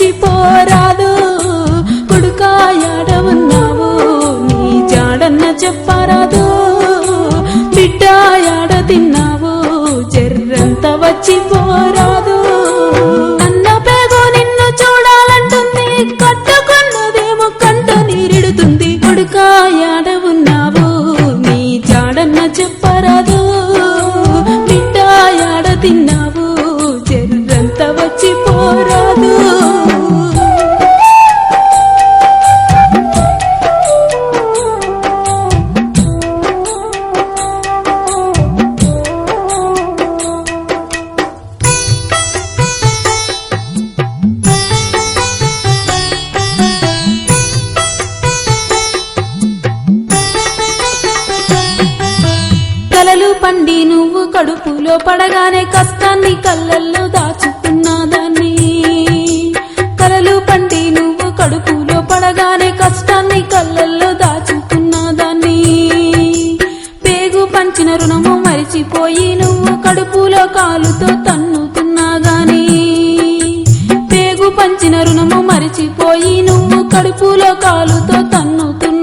జర్రంత వచ్చి పోరాదు. కొడుక యాడవున్నావు నీ జాడన్న చెప్పరాదు. బిడ్డ యాడ తిన్నావు? జర్రంత వచ్చి కలలు పండి నువ్వు కడుపులో పడగానే కష్టాన్ని కళ్ళల్లో దాచుకున్నాదాన్ని కలలు పండి నువ్వు కడుపులో పడగానే కష్టాన్ని కళ్ళల్లో దాచుకున్నాదాన్ని పేగు పంచిన రుణము మరిచిపోయి నువ్వు కడుపులో కాలుతో తన్నుతున్నా గాని పేగు పంచిన రుణము మరిచిపోయి నువ్వు కడుపులో కాలుతో తన్నుతున్నా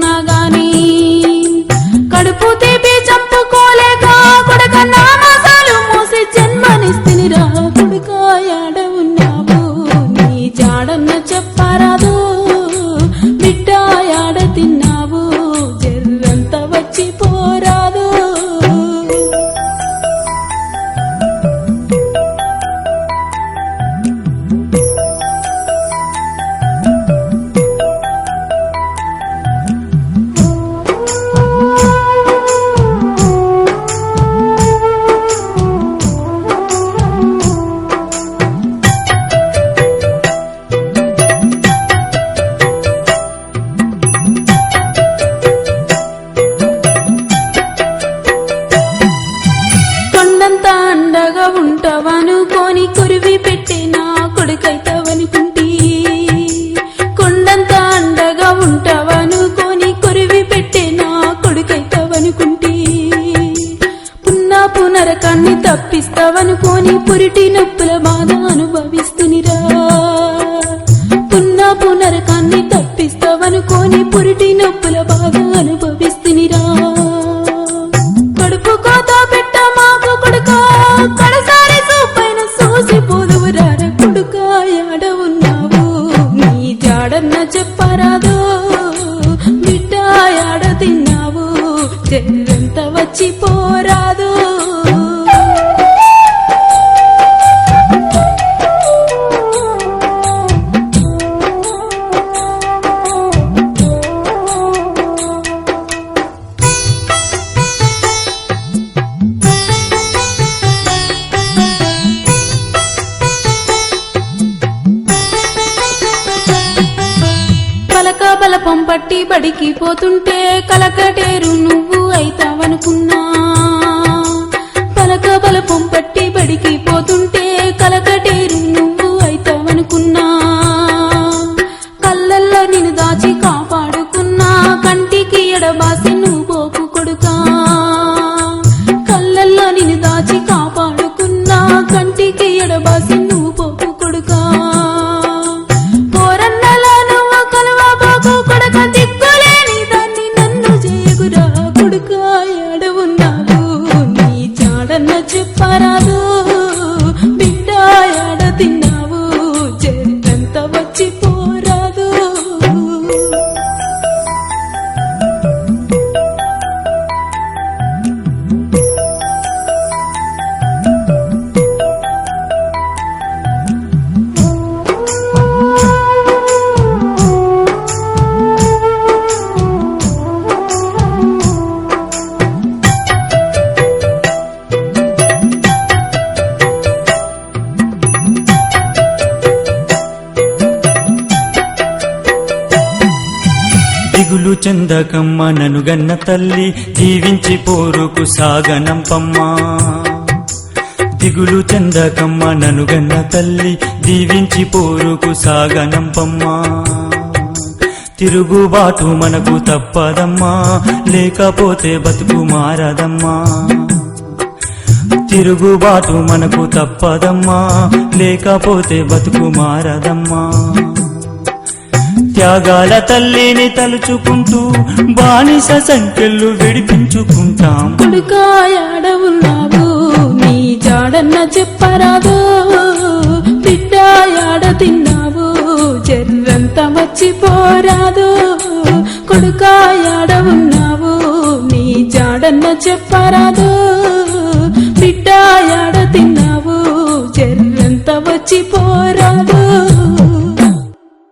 తప్పిస్తావనుకోని పురిటి నొప్పుల బాధ అనుభవిస్తునిరా. పున్నా పునరకాన్ని తప్పిస్తావనుకోని పురిటి నొప్పుల బాధ అనుభవిస్తునిరా. కడుపు కోత పెట్ట మాకు కొడుక కడసారి సూపైన సూసి పోదువురార కొడుక యాడ ఉన్నావు? నీ జాడన్న చెప్పరాదు బిడ్డ యాడ తిన్నావు? జర్రంత వచ్చి పోరాదు పంపట్టి పట్టి బడికి పోతుంటే కలకటేరు నువ్వు అయితావనుకున్నా. దిగులు చెందకమ్మ ననుగన్న తల్లి జీవించి పోరుకు సాగనంపమ్మా. దిగులు చెందకమ్మ ననుగన్న తల్లి దీవించి పోరుకు సాగనంపమ్మా. తిరుగుబాటు మనకు తప్పదమ్మా లేకపోతే బతుకు మారదమ్మా. తిరుగుబాటు మనకు తప్పదమ్మా లేకపోతే బతుకు మారదమ్మా. త్యాగాల తల్లిని తలుచుకుంటూ బానిస సంఖ్యలు విడిపించుకుంటాం. కొడుకాయాడవున్నావు నీ జాడన్న చెప్పరాదు. బిడ్డాయాడ తిన్నావు జర్రంత వచ్చి పోరాదు కొడుకాయాడవున్నావు నీ జాడన్న చెప్పరాదు. బిడ్డాయాడ తిన్నావు జర్రంత పోరా